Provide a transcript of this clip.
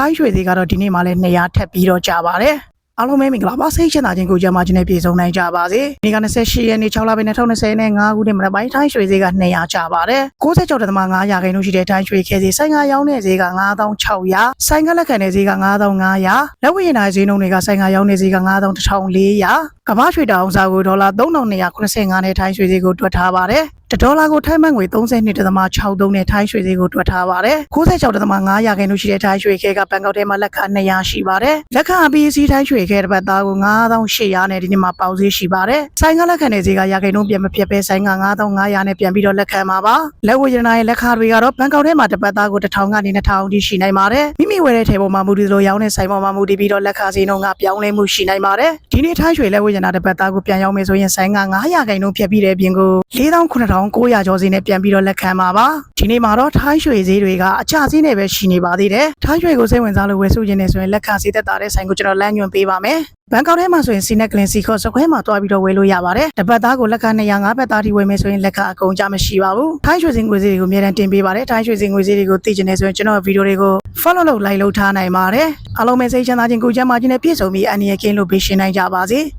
ထိုင်းရွှေသေးကတော့ဒီနေ့မှလည်း200ထပ်ပြီးတော့ကြာပါတယ်အားလုံးပဲမင်္ဂလာပါစိတ်ချမ်းသာခြင်းကိုကြမ်းမခြင်းနဲ့ပြည့်စုံနိုင်ကြပါစေ။ဒီက28ရက်နေ့6လပိုင်း2020နဲ့5ခုနှစ်မနက်ပိုင်းထိုင်းရွှေဈေးက200ကျပါတယ်။96.5ရာခိုင်နှုန်းရှိတဲ့ထိုင်းရွှေခဲဈေးဆိုင်ကရောင်းတဲ့ဈေးက9600ဆိုင်ကလက်ခံတဲ့ဈေးက9500လက်ဝယ်ရင်တိုင်းဈေးနှုန်းတွေကဆိုင်ကရောင်းတဲ့ဈေးက9400 ကမ္ဘာရွှေတောင်စားကိုဒေါ်လာ3285နဲ့ထိုင်းရွှေဈေးကိုတွက်ထားပါတယ်။တဒေါ်လာကိုထိုင်းမန်ငွေ32.63နဲ့ထိုင်းရွှေဈေးကိုတွက်ထားပါတယ်။96.5ရာခိုင်နှုန်းရှိတဲ့ထိုင်းရွှေခဲကဘန်ကောက်ထဲမှာလက်ခ200ရှိပါတယ်။လက်ခအပီးစီးထိုင်းရွှေခဲတစ်ပတ်သားကို9800နဲ့ဒီနေ့မှာပေါက်ဈေးရှိပါတယ်။ဆိုင်ကလက်ခံတဲ့ဈေးကရာခိုင်နှုန်းပြန်မဖြစ်ပဲဆိုင်က9500နဲ့ပြန်ပြီးတော့လက်ခံမှာပါ။လက်ဝယ်ရနာရဲ့လက်ခတွေကတော့ဘန်ကောက်ထဲမှာတစ်ပတ်သားကို1000ကနေ2000အထိရှိနိုင်ပါတယ်။မိမိဝယ်တဲ့ထဲပေါ်မှာမူတည်သလိုရောင်းတဲ့ဆိုင်ပေါ်မှာမူတည်ပြီးတော့လက်ခဈေးနှုန်းကပြောင်းလဲမှုရှိနိုင်ပါတယ်။ဒီနေ့ထိုင်းရွှေလက်ဝယ်ရနာတစ်ပတ်သားကိုပြန်ရောင်းမယ်ဆိုရင်ဆိုင်က900ခိုင်နှုန်းဖြတ်ပြီးတဲ့အပြင်ကို4900ကျော်ဈေးနဲ့ပြန်ပြီးတော့လက်ခံမှာပါ။ဒီနေ့မှာတော့ထိုင်းရွှေဈေးတွေကအကျဈေးနဲ့ပဲရှိနေပါသေးတယ်။ထိုင်းရွှေကိုစိတ်ဝင်စားလို့ဝယ်စုခြင်းနဲ့ဆိုရင်လက်ခဈေးသက်သာတဲ့ဆိုင်ကိုကျွန်တော်လမ်းညွှန်ပေးပါမယ်။ဘန်ကောက်ထဲမှာဆိုရင်စီနက်ကလင်စီခေါ်စခွဲမှာတွားပြီးတော့ဝယ်လို့ရပါတယ်။တပတ်သားကိုလက်ခ200 5ပတ်သားထိဝယ်မယ်ဆိုရင်လက်ခအကုန်ကြမရှိပါဘူး။ထိုင်းရွှေစင်ငွေဈေးတွေကိုအများတန်းတင်ပေးပါတယ်။ထိုင်းရွှေစင်ငွေဈေးတွေကိုသိချင်နေဆိုရင်ကျွန်တော်ဗီဒီယိုတွေကို follow လုပ် like လုပ်ထားနိုင်ပါတယ်။အားလုံးပဲစိတ်ချမ်းသာခြင်းကိုယ်ကျန်းမာခြင်းနဲ့ပြည့်စုံပြီးအန္တရာယ်ကင်းလို့ပေးရှင်နိုင်ကြပါစေ။